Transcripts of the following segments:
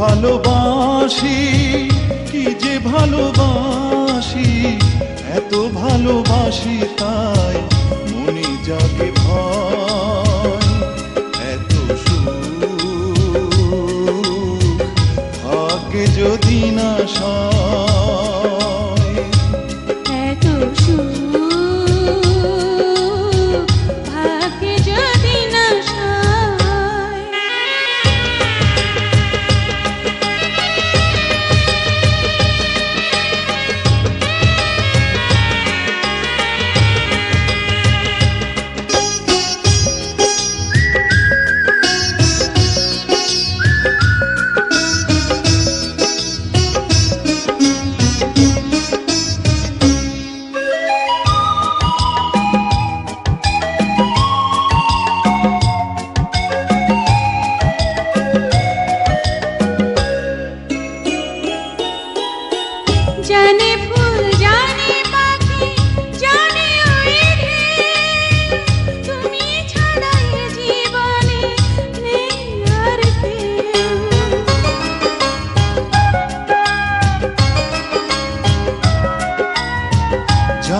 ভালোবাসি, কি যে ভালোবাসি, এত ভালোবাসি তাই মনে যাকে ভয়, এত সুখ ভাগ্যে যদি না সয় জানে ফুল জানে পাখি জানে ওই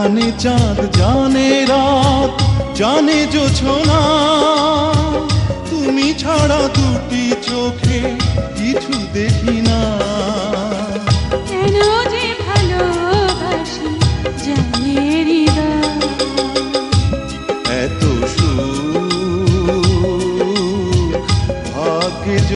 তুমি চাঁদ জানে রাত জানে তুমি ছাড়া দুটি এত সুখ ভাগ্য